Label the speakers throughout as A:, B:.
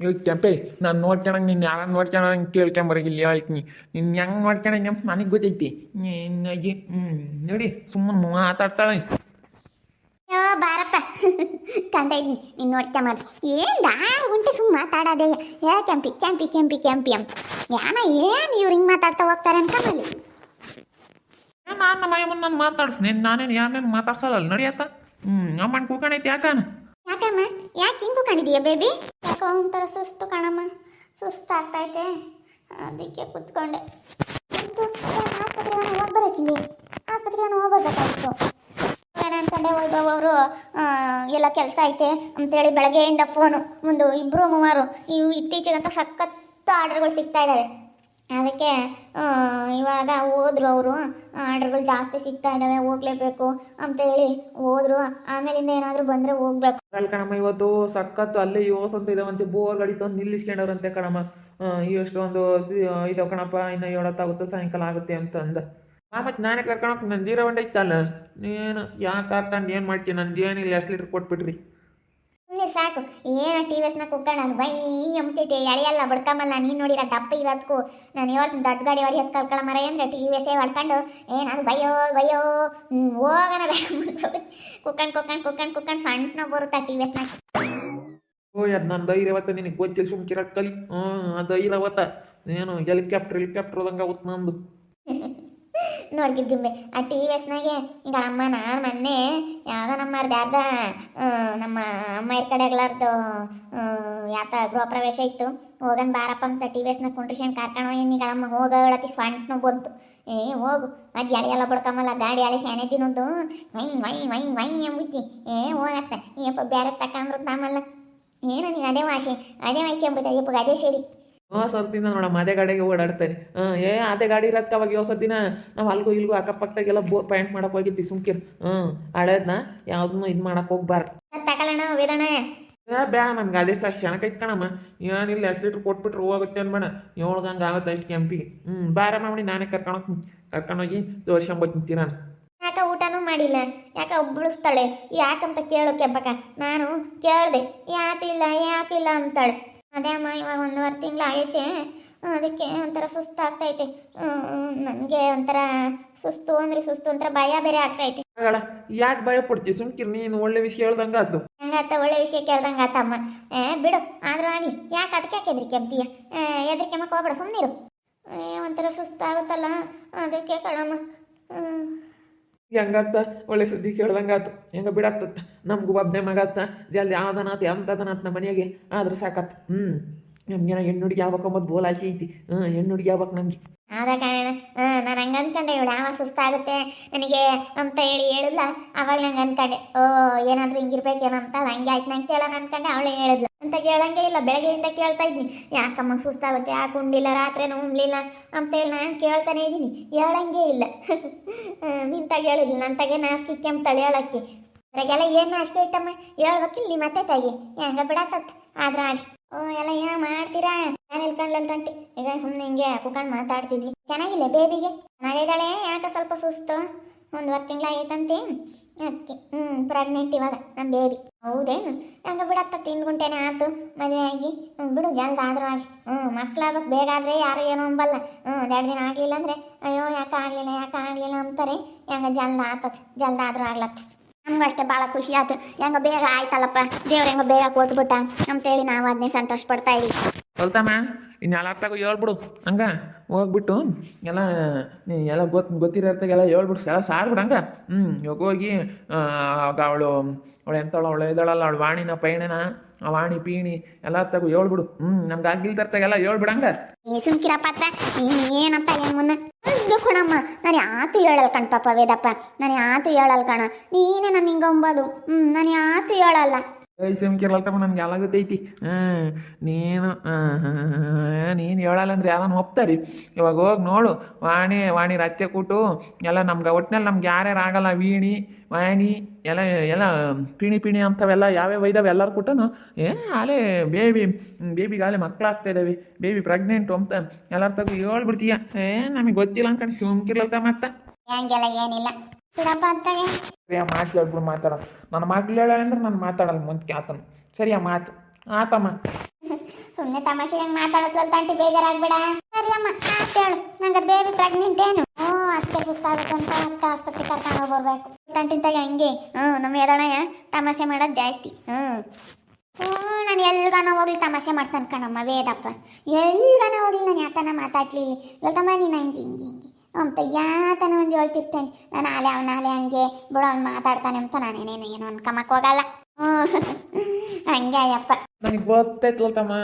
A: ಇವ್ ಕೆಂಪೆ ನಾನು ನೋಡ್ಕೊಳಂಗೆ ನೀನು ಯಾರು ನೋಡ್ಕೊಳಂಗೆ ಕೇಳ್ಕೊಂಬರಗಿಲ್ಲ ಹೇಳ್ತೀನಿ. ನಿನ್ನ ಹೆಂಗೆ ನೋಡ್ಕೊಳಂಗೆ ನನಗೆ ಗೊತ್ತೈತಿ. ನಿನ್ನಾಗಿ ಹ್ಞೂ ನೋಡಿ ಸುಮ್ಮನೆ ಮಾತಾಡ್ತಾಳೆ.
B: ಯೋ ಬಾರಪ್ಪ. ಕಂಡ ನೀನು ನೋಡ್ಕೊಂಬಾರ ಏನು ದಾರ ಗುಂಟೆ ಸುಮ್ಮ ಮಾತಾಡೋದೇ. ಏ ಕೆಂಪಿ ಕೆಂಪಿ ಕೆಂಪಿ ಕೆಂಪಿ ಅಂತ. ಯಾನ ಏನು ಇವ್ರು ಹಿಂಗೆ ಮಾತಾಡ್ತಾ ಹೋಗ್ತಾರೆ ಅನ್ಕೊಂಬಲ್ಲಿ
A: ನಾನು ನಮ್ಮ ಅಯ್ಯಮ್ಮನ ನಾನು ಮಾತಾಡ್ಸ್ನಿ ನಾನೇನು ಯಾರನ್ನೇನು ಮಾತಾಡ್ಸಲ್ಲ? ನಡಿಯತ್ತ ಹ್ಞೂ ಅಮ್ಮನ ಕೂಕಣೈತಿ ಯಾಕನ?
B: ಯಾಕಮ್ಮ? ಯಾಕೆ ಹಿಂಗೂ ಕಾಣಿದೀಯ ಬೇಬಿ ಯಾಕೋ ಒಂಥರ ಸುಸ್ತು ಕಾಣಮ್ಮ. ಸುಸ್ತು ಆಗ್ತೈತೆ ಅದಕ್ಕೆ ಕುತ್ಕೊಂಡೆ. ಆಸ್ಪತ್ರೆಗೆ ಹೋಗಿ ಬರೋಕಿಲ್ಲಿ ಆಸ್ಪತ್ರೆಗೆ ಹೋಗ್ಬರ್ಬೇಕಾಗಿತ್ತು. ಅನ್ಕೊಂಡೆ ವೈಭವ್ ಅವರು ಎಲ್ಲ ಕೆಲಸ ಐತೆ ಅಂತೇಳಿ ಬೆಳಗ್ಗೆಯಿಂದ ಫೋನು ಒಂದು ಇಬ್ಬರು ಮೂವರು. ಇವು ಇತ್ತೀಚೆಗಂತ ಸಖತ್ ಆರ್ಡರ್ಗಳು ಸಿಗ್ತಾ ಇದ್ದಾವೆ ಅದಕ್ಕೆ ಇವಾಗ ಹೋದ್ರು ಅವರು ಆರ್ಡರ್ಗಳು ಜಾಸ್ತಿ ಸಿಗ್ತಾ ಇದ್ದಾವೆ ಹೋಗ್ಲೇಬೇಕು ಅಂತೇಳಿ ಹೋದ್ರು. ಆಮೇಲಿಂದ ಏನಾದರೂ ಬಂದರೆ ಹೋಗ್ಬೇಕು.
A: ಕಣಮ್ಮ, ಇವತ್ತು ಸಖತ್ತು ಅಲ್ಲೇ ಯೋಸ್ ಅಂತ ಇದಾವಂತೆ ಬೋರ್ ಗಾಡಿ ತಂದು ನಿಲ್ಲಿಸ್ಕೊಂಡವ್ರಂತೆ ಕಣಮ್ಮ. ಎಷ್ಟೊಂದು ಇದಾವ ಕಣಪ್ಪ, ಇನ್ನು ಹೇಳತ್ತಾಗುತ್ತೆ ಸಾಯಂಕಾಲ ಆಗುತ್ತೆ ಅಂತ ಅಂದ ಆ, ಮತ್ತೆ ನಾನೇ ಕರ್ಕೊಂಡು ಹೊಂಡ ಐತಲ್ಲ ನೀನು ಯಾಕೆ ಅರ್ಥ ಏನು ಮಾಡ್ತೀನಿ ನಂದು ಏನಿಲ್ಲ, ಎಷ್ಟು ಲೀಟ್ರ್ ಕೊಟ್ಬಿಟ್ರಿ?
B: ಸಾಕು. ಏನ ಟಿ ವಿ ಎಸ್ನ ಕುಕ್ಕಂಡು ಅದು ಬೈ ಎಂಬ್ತೈತೆ ಎಳೆಯಲ್ಲ ಬಡ್ಕಮಲ್ಲ ನೀನು ನೋಡಿರ ದಪ್ಪ ಇರೋದಕ್ಕೂ ನಾನು ಹೇಳ್ತೀನಿ, ದೊಡ್ಡ ಗಾಡಿ ಹೊಡಿ, ಹತ್ತು ಕಲ್ಕಳ ಮರ ಅಂದ್ರೆ ಟಿ ವಿ ಹೊಡ್ಕೊಂಡು ಏ ನಾನು ಬಯ್ಯೋ ಬಯ್ಯೋ ಹೋಗನ ಬೇಡ ಕುಕ್ಕಂಡು ಕುಕ್ಕಂಡು ಕುಕ್ಕಂಡು ಕುಕ್ಕಂಡು ಸಣ್ಣ ಬರುತ್ತಾ ಟಿ ವಿ
A: ಓ ಅದು ಧೈರ್ಯ ಅವತ್ತ ನಿನಗೆ ಗೊತ್ತಿಲ್ಲ ಸುಮ್ಕಿರಕ್ ಕಲಿ. ಹ್ಞೂ ಆ ಧೈರ್ಯವತ್ತ ಏನು ಹೆಲಿಕಾಪ್ಟರ್ ಹೆಲಿಕಾಪ್ಟರ್ ಹೋದಂಗೆ ಆಗುತ್ತೆ ನಂದು.
B: ನೋಡ್ಗಿದ್ದುಂಬೆ ಆ ಟಿ ವಿ ಎಸ್ನಾಗೆ ಈಗ ಅಮ್ಮ ನಾನು ಮೊನ್ನೆ ಯಾವುದೋ ನಮ್ಮ ಯಾರ್ದ ನಮ್ಮ ಕಡೆ ಕಡೆಗಳಾರ್ದು ಯಾತ ಗೃಹ ಪ್ರವೇಶ ಇತ್ತು. ಹೋಗನ್ ಬಾರಪ್ಪ ಅಂತ ಟಿ ವಿ ಎಸ್ನ ಕುಂಡ್ರಿಸ್ಕೊಂಡು ಕರ್ಕೊಂಡು ಏನೀಗ ಅಮ್ಮ ಹೋಗೋಳತಿ ಸ್ವಂಟ್ನು ಬಂತು. ಏ, ಹೋಗು. ಅದು ಎಳೆಯಲ್ಲ ಬಡ್ಕಮಲ್ಲ ಗಾಡಿ ಅಳಿ ಸ್ಯಾನೆ ತಿನ್ನೋದು. ವೈ ವೈ ವೈ ವೈ ಎಂಬುತ್ತಿ. ಏ, ಹೋಗತ್ತ. ಏಪ್ಪ ಬೇರೆ ತಕಂದ್ರ ನಮ್ಮಲ್ಲ ಏನು ನೀನು ಅದೇ ವಾಸಿ ಅದೇ ವಾಸಿ ಎಂಬುದ. ಅಯ್ಯಪ್ಪಗೆ ಅದೇ ಸರಿ.
A: ಹಾಂ ಸರ್ತಿನ ನೋಡಮ್ಮ ಅದೇ ಗಾಡಿಗೆ ಓಡಾಡ್ತಾರೆ ಹಾಂ ಏ ಅದೇ ಗಾಡಿ ಇರೋದಕ್ಕೆ ಅವಾಗ ಯಾವ ಸರ್ತಿನ ನಾವು ಅಲ್ಗೋ ಇಲ್ಗೋ ಅಕ್ಕಪಕ್ಕದಾಗೆಲ್ಲ ಬೋರ್ ಪಾಯಿಂಟ್ ಮಾಡಕ್ಕೆ ಹೋಗಿದ್ವಿ ಸುಮ್ಕಿರ್. ಹ್ಞೂ ಹಳೇದ್ನ ಯಾವುದನ್ನು ಇದ್ ಮಾಡಕ್ ಹೋಗ್ಬಾರ್ದು.
B: ತಗೊಳ್ಳೋಣ ವೇದಣ್ಣ
A: ಏ ಬೇಡ ನನ್ಗೆ ಅದೇ ಸರ್ ಕ್ಷಣಕ್ಕೆ ಕಣಮ್ಮ. ಏನಿಲ್ಲ ಎಷ್ಟು ಲೀಟ್ರ್ ಕೊಟ್ಬಿಟ್ರೆ ಹೋಗುತ್ತೆ ಅನ್ಬೇಡ. ಏಳ್ಗಂಗೆ ಆಗುತ್ತೆ ಅಷ್ಟು ಕೆಂಪಿಗೆ. ಹ್ಞೂ ಬಾರ ಮಾಡಿ ನಾನೇ ಕರ್ಕೊಂಡು ಕರ್ಕೊಂಡೋಗಿ ತೋರ್ಸ್ಕೊಂಬತ್ತೀನಿ ನಾನು.
B: ಯಾಕ ಊಟನೂ ಮಾಡಿಲ್ಲ? ಯಾಕ ಒಬ್ಬಳಿಸ್ತಾಳೆ ಯಾಕಂತ ಕೇಳು ಕೆಂಪಕ್ಕ. ನಾನು ಕೇಳಿದೆ ಯಾಕಿಲ್ಲ ಯಾಕಿಲ್ಲ ಅಂತಾಳೆ. ಅದೇ ಅಮ್ಮ ಇವಾಗ ಒಂದೂವರೆ ತಿಂಗಳು ಆಗೈತೆ ಅದಕ್ಕೆ ಒಂಥರ ಸುಸ್ತು ಆಗ್ತೈತೆ ನನಗೆ ಒಂಥರ ಸುಸ್ತು ಅಂದ್ರೆ ಸುಸ್ತು ಒಂಥರ ಭಯ ಬೇರೆ ಆಗ್ತೈತೆ.
A: ಯಾಕೆ ಭಯ ಪಡ್ತೀವಿ ಸುಮ್ಕಿರ್ ನೀನು ಒಳ್ಳೆ ವಿಷಯ ಹೇಳ್ದಂಗ ಆಯ್ತು
B: ಹೆಂಗಾತ ಒಳ್ಳೆ ವಿಷಯ ಕೇಳ್ದಂಗೆ ಆತಮ್ಮ ಏ ಬಿಡು ಆದ್ರೂ ಆಗಲಿ. ಯಾಕೆ ಅದಕ್ಕೆ ಯಾಕೆ ಹೆದ್ರಿಕೆ ಅಂತೀಯ? ಹೆದರಿಕೆ ಮಕ್ಕ ಹೋಗ್ಬೇಡ ಸುಮ್ಮನಿರು ಒಂಥರ ಸುಸ್ತಾಗುತ್ತಲ್ಲ ಅದಕ್ಕೆ ಕಣಮ್ಮ. ಹ್ಮ್.
A: ಹೆಂಗಾಗ್ತ ಒಳ್ಳೆ ಸುದ್ದಿ ಕೇಳ್ದಂಗಾತು ಹೆಂಗ ಬಿಡಾಕ್ತತ್ತ ನಮಗೂ ಒಬ್ಬನೇ ಮಗಾತ ಜಲ್ದಿ ಯಾವ್ದನಾತ ಎಂತದನಾತ ನಮ್ಮ ಮನೆಗೆ ಆದ್ರೆ ಹ್ಮ್. ಹ್ಞೂ ನಮ್ಗೆ ಹೆಣ್ಣು ಹುಡುಗಿ ಆಗ್ಬೇಕು ಮತ್ತು ಬೋಲ್ ಆಸೆ ಐತಿ. ಹಾಂ ಹೆಣ್ಣು ಹುಡುಗಿ ಆಗ್ಬೇಕು
B: ಆದ ಕಾರಣ ನಾನು ಹಂಗೆ ಅನ್ಕೊಂಡೆ ಇವಳು ಯಾವ ಸುಸ್ತಾಗುತ್ತೆ. ನನಗೆ ಅಂತ ಹೇಳಿ ಹೇಳಿಲ್ಲ ಅವಾಗ ನಂಗೆ ಅನ್ಕೊಂಡೆ. ಓ, ಏನಾದರೂ ಹಿಂಗಿರ್ಬೇಕೇನೋ ಅಂತ ಹಂಗೆ ಆಯ್ತು ನಂಗೆ ಕೇಳೋಣ ಅನ್ಕೊಂಡೆ, ಅವಳೇ ಹೇಳಿದ್ಲು. ಅಂತ ಕೇಳಂಗೆ ಇಲ್ಲ, ಬೆಳಗ್ಗೆಯಿಂದ ಕೇಳ್ತಾ ಇದ್ನಿ. ಯಾಕಮ್ಮ ಸುಸ್ತಾಗುತ್ತೆ ಯಾಕೆ ಉಂಡಿಲ್ಲ ರಾತ್ರಿನೂ ಉಣ್ಲಿಲ್ಲ ಅಂತೇಳಿ ನಾನು ಕೇಳ್ತಾನೆ ಇದ್ದೀನಿ. ಹೇಳಂಗೆ ಇಲ್ಲ. ನಿಂತಾಗ ಹೇಳಿದ್ಲು ನನ್ನ ತಗೆ ನಾಸ್ತಿ ಕೆಮ್ತಾಳೆ ಹೇಳಕ್ಕೆ. ಅದ್ರಾಗೆಲ್ಲ ಏನು ಅಷ್ಟೇ ಐತಮ್ಮ? ಹೇಳ್ಬೇಕಿಲ್ಲ ಇಲ್ಲಿ ಮತ್ತೆ ತಾಗಿ. ಹೆಂಗ ಬಿಡಾಕತ್ ಆದ್ರೆ ಎಲ್ಲ ಏನೋ ಮಾಡ್ತೀರಾ? ನಾನು ಇಲ್ಕೊಂಡ್ಲಂತಂಟಿ ಈಗ ಸುಮ್ಮನೆ ಹಿಂಗೆ ಕುತ್ಕೊಂಡು ಮಾತಾಡ್ತಿದ್ವಿ. ಚೆನ್ನಾಗಿಲ್ಲ ಬೇಬಿಗೆ? ಚೆನ್ನಾಗಿದ್ದಾಳೆ? ಯಾಕೆ ಸ್ವಲ್ಪ ಸುಸ್ತು? ಒಂದುವರೆ ತಿಂಗಳಾಗೈತಂತೆ ಅದಕ್ಕೆ ಹ್ಞೂ ಪ್ರೆಗ್ನೆಂಟ್ ಇವಾಗ ನಮ್ಮ ಬೇಬಿ. ಹೌದೇನು? ಹಂಗೆ ಬಿಡತ್ತ, ತಿಂದ್ಗುಂಟೇನೆ ಆತು, ಮದುವೆ ಆಗಿ. ಬಿಡು ಜಲ್ದ ಆದ್ರೂ ಆಗಿ ಹ್ಞೂ ಮಕ್ಳಾಗ್ಬೇಕು ಬೇಗ ಆದರೆ ಯಾರು ಏನೋ ಅಂಬಲ್ಲ. ಹ್ಞೂ ಎರಡು ದಿನ ಆಗಲಿಲ್ಲ ಅಂದರೆ, ಅಯ್ಯೋ, ಯಾಕೆ ಆಗಲಿಲ್ಲ ಯಾಕೆ ಆಗಲಿಲ್ಲ ಅಂತಾರೆ. ಹೆಂಗೆ ಜಲ್ದ ಆತತ್ ಜಲ್ದ ಆದ್ರೂ ಆಗ್ಲತ್ತ ನಮ್ಗೂ ಅಷ್ಟೇ ಭಾಳ ಖುಷಿ ಆಯ್ತು ಹೆಂಗ ಬೇಗ ಆಯ್ತಲ್ಲಪ್ಪ. ದೇವ್ರ ಹೆಂಗ ಬೇಗ ಕೊಟ್ಬಿಟ್ಟ. ಅಂತೇಳಿ ನಾವು ಅದನ್ನೇ ಸಂತೋಷ ಪಡ್ತಾ
A: ಇದ್ದೀವಿ ಇನ್ನು ಎಲ್ಲ ಅರ್ಥಾಗ ಹೇಳ್ಬಿಡು ಹಂಗ? ಹೋಗ್ಬಿಟ್ಟು ಎಲ್ಲ ಎಲ್ಲ ಗೊತ್ತು ಎಲ್ಲ ಹೇಳ್ಬಿಡು ಎಲ್ಲ ಸಾರ್ಬಿಡು ಹಂಗ. ಹ್ಞೂ ಇವಾಗ ಹೋಗಿ ಅವಳು ಅವಳು ಎಂತವಳು, ಅವಳು ಇದ್ದಾಳಲ್ಲ ಅವಳು ವಾಣಿನ ಪಯಣನ ವಾಣಿ, ಪೀಣಿ ಎಲ್ಲ ಅರ್ಥಾಗು ಹೇಳ್ಬಿಡು ಹ್ಞೂ ನಮ್ಗೆ ಎಲ್ಲ ಹೇಳ್ಬಿಡು ಹಂಗ.
B: ಏನಪ್ಪ ನೀನು ಏನು ಮುನ್ನ? ಇದು ಕೊಡಮ್ಮ. ನಾನು ಯಾತು ಹೇಳಲ್ಲ ಕಣ್ ಪಾಪ ವೇದಪ್ಪ. ನಾನು ಯಾತು ಹೇಳಲ್ಲ ಕಣ. ನೀನೇ ನನ್ನ ಹಿಂಗೆ ಅಂಬೋದು. ಹ್ಞೂ ನಾನು ಯಾತು ಹೇಳಲ್ಲ.
A: ಏಯ್ ಸಿಮ್ಕಿರ್ಲತ್ತಮ್ಮ ನನ್ಗೆ ಎಲ್ಲ ಐತಿ. ಹಾಂ ನೀನು ನೀನು ಹೇಳಲ್ಲ ಅಂದ್ರೆ ಯಾರನ್ನ ಒಪ್ತಾರಿ? ಇವಾಗ ಹೋಗಿ ನೋಡು, ವಾಣಿ ವಾಣಿ ರತ್ತೆ ಕೂಟು, ಎಲ್ಲ ನಮ್ಗೆ, ಒಟ್ನಲ್ಲಿ ನಮ್ಗೆ ಯಾರ್ಯಾರು ಆಗಲ್ಲ, ವೀಣಿ, ವಾಣಿ, ಎಲ್ಲ ಎಲ್ಲ, ಪಿಣಿ ಪಿಣಿ ಅಂಥವೆಲ್ಲ ಯಾವ್ಯಾವ ಇದಾವೆ ಎಲ್ಲರೂ ಕೂಟನು, ಏ, ಆಲೇ ಬೇಬಿ ಬೇಬಿಗೆ ಗಾಲೆ ಮಕ್ಕಳಾಗ್ತಾ ಇದ್ದಾವೆ ಬೇಬಿ ಪ್ರೆಗ್ನೆಂಟು ಅಂತ ಎಲ್ಲರ ತಗೋ ಹೇಳ್ಬಿಡ್ತೀಯ. ಏ, ನಮಗೆ ಗೊತ್ತಿಲ್ಲ ಅನ್ಕೊಂಡು ಸುಮ್ಕಿರ್ಲತ್ತ ಮತ್ತೆ.
B: ಹಂಗೆಲ್ಲ ಏನಿಲ್ಲ. ಬಿಡಪ್ಪ ಅಂತಾಗೆ.
A: ಸರಿಯಾ ಮಾತಾಡ್ಬಿಡು ಮಾತಾಡ. ನನ್ನ ಮಗ್ಳು ಅಂದ್ರೆ ನಾನು ಮಾತಾಡಲ್ಲ ಮುಂದಕ್ಕೆ ಆತನು. ಸರಿಯಾ ಮಾತು. ಆತಮ್ಮ.
B: ಸುಮ್ಮನೆ ತಮಾಷೆಗೆ ಮಾತಾಡೋದ್ರಲ್ಲಿ ತಂಟಿ ಬೇಜಾರಾಗ್ಬೇಡ. ಸರಿಯಮ್ಮ ಆಯ್ತು ಹೇಳು. ನಂಗೆ ಬೇಬಿ ಪ್ರೆಗ್ನೆಂಟ್ ಏನು? ಹ್ಞೂ ಅದಕ್ಕೆ ಸುಸ್ತಾಗುತ್ತೆ ಅಂತ ಅದಕ್ಕೆ ಆಸ್ಪತ್ರೆ ಕರ್ಕೊಂಡು ಹೋಗಿ ಬರ್ಬೇಕು ತಂಟಿಂತಾಗ ಹೆಂಗೆ. ಹ್ಞೂ ನಮ್ಮ ಎದಣಯ್ಯ ತಮಾಷೆ ಮಾಡೋದು ಜಾಸ್ತಿ. ಹ್ಞೂ. ಹ್ಞೂ ನಾನು ಎಲ್ಗಾನ ಹೋಗ್ಲಿ ತಮಾಷೆ ಮಾಡ್ತಾನೆ ಕಣಮ್ಮ ವೇದಪ್ಪ. ಎಲ್ಗಾನ ಹೋಗ್ಲಿ ನಾನು ಯಾತನ ಮಾತಾಡ್ಲಿ. ಹೇಳ್ತಮ್ಮ ನೀನು ಹಂಗೆ ಹಿಂಗೆ ಹಿಂಗೆ. ಅಂತ ಯಾತನ ಒಂದು ಹೇಳ್ತಿರ್ತೇನೆ. ನಾನು ಆಲೆ ಅವನ ಆಲೆ ಹಂಗೆ ಬಿಡು ಅವ್ನು ಮಾತಾಡ್ತಾನೆ ಅಂತ ನಾನೇನೇನು ಏನು ಅನ್ಕಮಕ್ಕೆ ಹೋಗಲ್ಲ. ಹಂಗೆ ಅಯ್ಯಪ್ಪ.
A: ನನಗೆ ಗೊತ್ತೈತಲ್ಲ ತಮ್ಮ.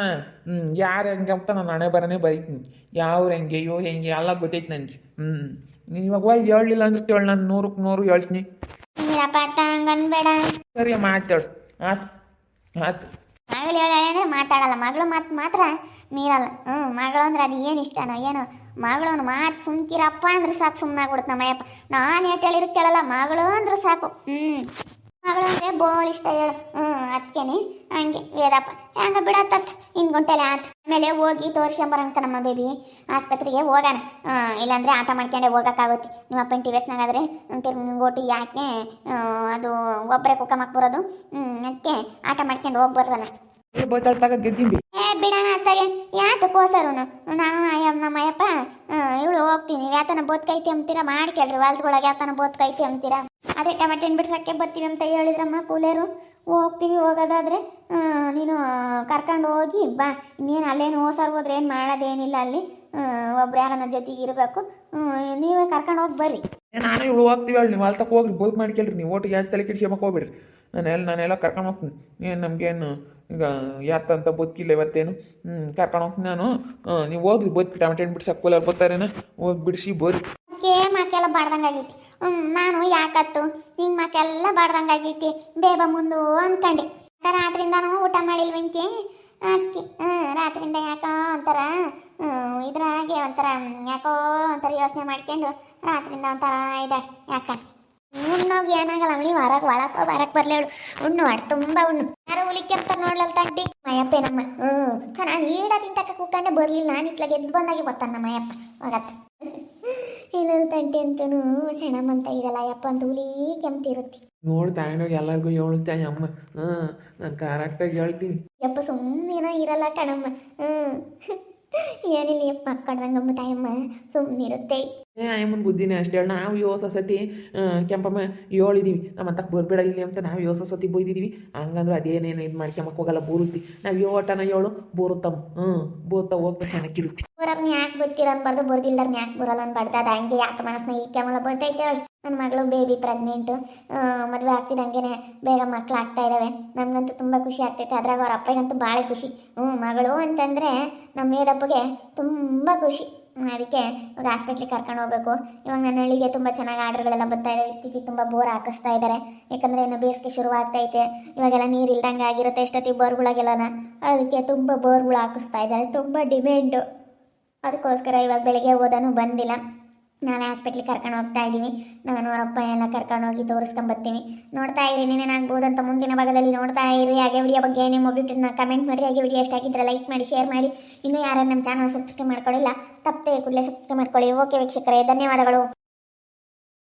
A: ಹ್ಞೂ ಯಾರು ಹೆಂಗೆ ಅಂತ ನಾನು ಹಣೆ ಬರನೇ ಬರೀತೀನಿ. ಯಾವ್ರು ಹೆಂಗೆ ಅಯ್ಯೋ ಹೆಂಗೆ ಎಲ್ಲ ಗೊತ್ತೈತೆ ನನಗೆ. ಹ್ಞೂ ನೀನು ಇವಾಗ ಹೋಗಿ ಹೇಳಲಿಲ್ಲ ಅಂದ್ರೆ ಕೇಳಿ ನಾನು ನೂರಕ್ಕೆ ನೂರು ಹೇಳ್ತೀನಿ.
B: ನೀರಪ್ಪ ಅತ್ತ ಹಂಗೆ ಅನ್ಬೇಡ
A: ಸರಿ ಅಮ್ಮ ಆತು ಆತು.
B: ಮಗಳು ಹೇಳ ಅಂದ್ರೆ ಮಾತಾಡಲ್ಲ. ಮಗಳು ಮಾತು ಮಾತ್ರ ಮೀರಲ್ಲ. ಹ್ಞೂ ಮಗಳು ಅಂದ್ರೆ ಅದು ಏನು ಇಷ್ಟನೋ ಏನೋ. ಮಗಳು ಮಾತು ಸುಮ್ಕಿರಪ್ಪ ಅಂದ್ರೆ ಸಾಕು ಸುಮ್ಮನಾಗ್ಬಿಡುತ್ತೆ ನಮ್ಮಯ್ಯಪ್ಪ. ನಾನು ಏಟ್ ಹೇಳಿರು ಕೇಳಲ್ಲ, ಮಗಳು ಅಂದ್ರೆ ಸಾಕು. ಹ್ಞೂ ಮಗಳು ಅಂದ್ರೆ ಬೋಳ್ ಇಷ್ಟ ಹೇಳು. ಹ್ಞೂ ಅದಕ್ಕೇನೆ ಹಂಗೆ, ವೇದಪ್ಪ. ಹಂಗ ಬಿಡತ್ತತ್ ಇನ್ನು ಗುಂಟೆಲೆ ಆತು. ಆಮೇಲೆ ಹೋಗಿ ತೋರಿಸ್ಕೊಂಬರೋಣ ಕಣಮ್ಮ ಬೇಬಿ ಆಸ್ಪತ್ರೆಗೆ ಹೋಗೋಣ. ಇಲ್ಲಾಂದರೆ ಆಟ ಮಾಡ್ಕೊಂಡೆ ಹೋಗೋಕ್ಕಾಗುತ್ತೆ. ನಿಮ್ಮ ಅಪ್ಪನ ಟಿ ವೆಸ್ನಾಗಾದ್ರೆ ತಿರ್ಗಿ ಯಾಕೆ ಅದು ಒಬ್ಬರೇ ಕುಕ್ಕಮಕ್ಕೆ ಬರೋದು ಅದಕ್ಕೆ ಆಟ ಮಾಡ್ಕೊಂಡು ಬರ್ದಲ್ಲ
A: ಬೋತಾಡ್ತಾಗ ಗೆದ್ದಿಂಬಿ.
B: ಏ ಬಿಡೋಣ ಅತ್ತಾಗೆ. ಯಾತ ಕೋಸರುನ ನಾನು ಅಯ್ಯ ನಮ್ಮ ಅಯ್ಯಪ್ಪ ಇವಳು ಹೋಗ್ತೀನಿ. ಯಾತನ ಬೋತ್ಕೈತಿ ಅಂತೀರಾ ಮಾಡ್ಕೊಳ್ರಿ ಹೊಲ್ದೊಳಗೆ ಯಾತನ ಬೋತ್ಕೈತಿ ಅಂತೀರಾ ಅದೇ ಟಮಾಟೆ ಬಿಡ್ಸಕ್ಕೆ ಬರ್ತೀವಿ ಅಂತ ಹೇಳಿದ್ರಮ್ಮ ಕೂಲೇರು. ಹೋಗ್ತೀವಿ ಹೋಗೋದಾದ್ರೆ ನೀನು ಕರ್ಕೊಂಡು ಹೋಗಿ ಬಾ. ಇನ್ನೇನು ಅಲ್ಲೇನು ಹೋಸರ್ ಹೋದ್ರೆ ಏನು ಮಾಡೋದೇನಿಲ್ಲ ಅಲ್ಲಿ. ಒಬ್ರು ಯಾರನ್ನ ಜೊತೆಗೆ ಇರಬೇಕು. ನೀವೇ ಕರ್ಕೊಂಡು ಹೋಗಿ ಬರ್ರಿ.
A: ನಾನು ಇವಳು ಹೋಗ್ತೀವಿ ಹೇಳಿ. ನೀವು ಅಲ್ಲಿ ತಕ್ಕ ಹೋಗ್ರಿ. ಮಾಡಿ ಮಾಡ್ಕೇಳ್ರಿ. ನೀವು ಓಟಿಗೆ ಯಾಕೆ ತಲೆ ಕೆಡ್ಸ್ಕೊಂಬಕ್ಕೆ ನಾನು ಎಲ್ಲ ನಾನೆಲ್ಲ ಕರ್ಕೊಂಡು ಹೋಗ್ತೀನಿ. ಏನು ನಮಗೇನು ಈಗ ಯಾತಂತ ಬದುಕಿಲ್ಲ ಇವತ್ತೇನು? ಕರ್ಕೊಂಡು ಹೋಗ್ತೀನಿ ನಾನು ನೀವು ಹೋಗ್ರಿ ಬದುಕಿ ಟಮಾಟೆ ಹಣ್ಣು ಬಿಡ್ಸಕ್ಕೆ ಕೂಲರ್ ಬರ್ತಾರೇನ? ಹೋಗಿ ಬಿಡಿಸಿ ಬೋರಿ
B: ಮಾಕೆಲ್ಲ ಬಾಡ್ದಂಗಾಗೈತಿ ಹ್ಞೂ ನಾನು ಯಾಕತ್ತು? ಹಿಂಗೆ ಮಕ್ಕೆಲ್ಲ ಬಾಡ್ದಂಗಾಗೈತಿ ಬೇಬ ಮುಂದು ಅಂದ್ಕಂಡೆ ರಾತ್ರಿಂದನೂ ಊಟ ಮಾಡಿಲ್ವಂತೆ ಅಕ್ಕಿ ಹ್ಞೂ ರಾತ್ರಿಯಿಂದ ಯಾಕೋ ಒಂಥರ ಇದ್ರಾಗೆ ಒಂಥರ ಯಾಕೋ ಒಂಥರ ಯೋಚನೆ ಮಾಡ್ಕೊಂಡು ರಾತ್ರಿಯಿಂದ ಒಂಥರ ಇದೆ ಯಾಕ? ಉಣ್ಣೋಗಿ ಏನಾಗಲ್ಲ ಅವಳಿ ಹೊರಗೆ ಒಳಕೋ ಬರಕ್ ಬರ್ಲಿ ಅವಳು. ಉಣ್ಣು ಅಡ್ ತುಂಬ ಉಣ್ಣು. ಯಾರೋ ಹುಲಿಕ್ಕೆ ಅಂತ ನೋಡ್ಲಲ್ ತಂಟಿ ಮಯಪ್ಪೆ ನಮ್ಮ ಹ್ಞೂ. ನಾನು ಈಡ ತಿಂತಕ್ಕ ಕೂತ್ಕೊಂಡೆ ಬರ್ಲಿಲ್ಲ. ನಾನು ಇತ್ಲಾಗ ಎದ್ದು ಬಂದಾಗೆ ನಮ್ಮ ಮಯಪ್ಪ. ಹೋಗತ್ತ ಇಲ್ಲ ತಂಟೆ ಅಂತೂ ಸೆಣಮಂತ ಇದಲ್ಲ ಯಪ್ಪ ಅಂತ ಹುಲಿ ಕೆಂಪ್ತಿರುತ್ತೆ
A: ನೋಡಿ ತಗೊಂಡೋಗಿ ಎಲ್ಲರಿಗೂ ಹೇಳ್ತಾನೆ ಅಮ್ಮ. ಹ್ಞೂ ನಾನು ಕರೆಕ್ಟಾಗಿ ಹೇಳ್ತೀನಿ.
B: ಯಪ್ಪ ಸುಮ್ಮನೆ ಇರಲ್ಲ ಕಣಮ್ಮ. ಹ್ಞೂ. ಏನಿಲ್ಲ ಯಪ್ಪ ಕಡ್ದಂಗಮ್ಮ ತಾಯಮ್ಮ ಸುಮ್ಮನಿರುತ್ತೆ
A: ಏ ಅಮ್ಮನ ಬುದ್ಧಿನೇ ಅಷ್ಟೇ ಹೇಳಿ. ನಾವು ಯೋಸ ಸತಿ ಕೆಂಪಮ್ಮ ಹೇಳಿದೀವಿ ನಮ್ಮ ಅಂತಕ್ಕೆ ಬರಬೇಡ ಇಲ್ಲಿ ಅಂತ ನಾವು ಯೋ ಸತಿ ಬೈದಿದ್ದೀವಿ ಹಂಗಂದ್ರೆ ಅದೇನೇನು ಇದು ಮಾಡ್ಕೊಂಬಕ್ಕೆ ಹೋಗಲ್ಲ ಬೂರುತ್ತಿ. ನಾವು ಯೋಟನ ಏಳು ಬೂರುತ್ತಮ್ಮ. ಹ್ಞೂ ಬೋರ್ತಾ ಹೋಗ್ತಾ ಸಣ್ಣಕ್ಕಿರುತ್ತೆ
B: ಬರೋರ್ನ ಯಾಕೆ ಬರ್ತೀರ ಅನ್ಬಾರ್ದು ಬರ್ದಿಲ್ಲಾರ್ನ ಯಾಕೆ ಬರಲ್ಲ ಅನ್ಬಾರ್ದು. ಅದು ಹಂಗೆ ಯಾಕೆ ಮನಸ್ಸನ್ನ ಈ ಕೆಮಲ ಬರ್ತೈತೆ ಹೇಳು. ನನ್ನ ಮಗಳು ಬೇಬಿ ಪ್ರೆಗ್ನೆಂಟು ಮದುವೆ ಆಗ್ತಿದ್ದಂಗೆ ಬೇಗ ಮಕ್ಳು ಆಗ್ತಾ ಇದ್ದಾವೆ ನಮಗಂತೂ ತುಂಬ ಖುಷಿ ಆಗ್ತೈತೆ. ಅದ್ರಾಗ ಅವ್ರ ಅಪ್ಪಗಂತೂ ಭಾಳ ಖುಷಿ. ಹ್ಞೂ ಮಗಳು ಅಂತಂದರೆ ನಮ್ಮ ಮೇದಪ್ಪಗೆ ತುಂಬ ಖುಷಿ. ಅದಕ್ಕೆ ಇವಾಗ ಹಾಸ್ಪಿಟ್ಲಿಗೆ ಕರ್ಕೊಂಡು ಹೋಗ್ಬೇಕು. ಇವಾಗ ನನ್ನ ಹಳ್ಳಿಗೆ ತುಂಬ ಚೆನ್ನಾಗಿ ಆರ್ಡರ್ಗಳೆಲ್ಲ ಬರ್ತಾ ಇದೆ ಇತ್ತೀಚಿಗೆ ತುಂಬ ಬೋರ್ ಹಾಕಿಸ್ತಾ ಇದ್ದಾರೆ ಯಾಕಂದರೆ ಇನ್ನು ಬೇಸಿಗೆ ಶುರು ಆಗ್ತೈತೆ ಇವಾಗೆಲ್ಲ ನೀರು ಇಲ್ದಂಗೆ ಆಗಿರುತ್ತೆ. ಎಷ್ಟೊತ್ತಿಗೆ ಬೋರ್ಗಳಾಗೆಲ್ಲನ ಅದಕ್ಕೆ ತುಂಬ ಬೋರ್ಗಳು ಹಾಕಿಸ್ತಾ ಇದ್ದಾರೆ ತುಂಬ ಡಿಮ್ಯಾಂಡು ಅದಕ್ಕೋಸ್ಕರ ಇವಾಗ ಬೆಳಗ್ಗೆ ಹೋದನು ಬಂದಿಲ್ಲ. ನಾವೇ ಹಾಸ್ಪಿಟ್ಲಿಗೆ ಕರ್ಕೊಂಡು ಹೋಗ್ತಾ ಇದ್ದೀವಿ. ನಾನು ಅವರಪ್ಪ ಎಲ್ಲ ಕರ್ಕೊಂಡು ಹೋಗಿ ತೋರಿಸ್ಕೊಂಬರ್ತೀವಿ ನೋಡ್ತಾ ಇರಿ ಅಂತ ಮುಂದಿನ ಭಾಗದಲ್ಲಿ ನೋಡ್ತಾ ಇರಿ. ಹಾಗೆ ವಿಡಿಯೋ ಬಗ್ಗೆ ನಿಮ್ಮ ಒಬ್ಬಿಟ್ಟನ್ನ ಕಮೆಂಟ್ ಮಾಡಿ, ಹಾಗೆ ವಿಡಿಯೋ ಎಷ್ಟು ಆಗಿದ್ರೆ ಲೈಕ್ ಮಾಡಿ ಶೇರ್ ಮಾಡಿ. ಇನ್ನೂ ಯಾರು ನಮ್ಮ ಚಾನಲ್ ಸಬ್ಸ್ಕ್ರೈಬ್ ಮಾಡ್ಕೊಳ್ಳಿಲ್ಲ ತಪ್ಪದೆ ಕೂಡಲೇ ಸಬ್ಸ್ಕ್ರೈಬ್ ಮಾಡ್ಕೊಳ್ಳಿ. ಓಕೆ ವೀಕ್ಷಕರೇ, ಧನ್ಯವಾದಗಳು.